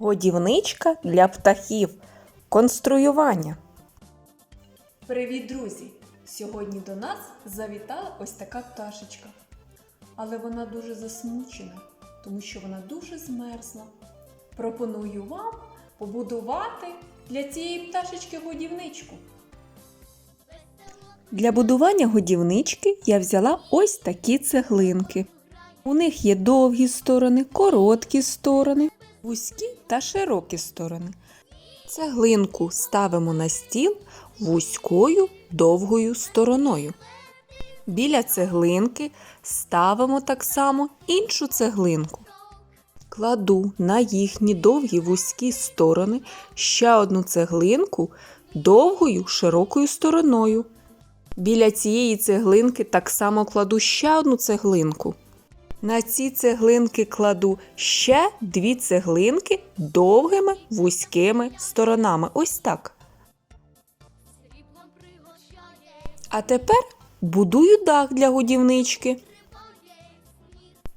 Годівничка для птахів. Конструювання. Привіт, друзі! Сьогодні до нас завітала ось така пташечка. Але вона дуже засмучена, тому що вона дуже змерзла. Пропоную вам побудувати для цієї пташечки годівничку. Для будування годівнички я взяла ось такі цеглинки. У них є довгі сторони, короткі сторони, вузькі та широкі сторони. Цеглинку ставимо на стіл вузькою довгою стороною. Біля цеглинки ставимо так само іншу цеглинку. Кладу на їхні довгі вузькі сторони ще одну цеглинку довгою широкою стороною. Біля цієї цеглинки так само кладу ще одну цеглинку. На ці цеглинки кладу ще дві цеглинки довгими вузькими сторонами. Ось так. А тепер будую дах для годівнички.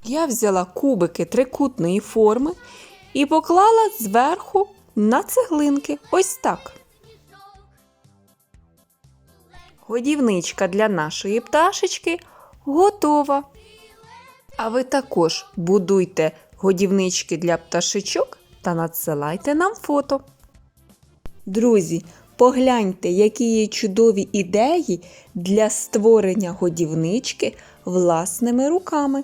Я взяла кубики трикутної форми і поклала зверху на цеглинки. Ось так. Годівничка для нашої пташечки готова. А ви також будуйте годівнички для пташечок та надсилайте нам фото. Друзі, погляньте, які є чудові ідеї для створення годівнички власними руками.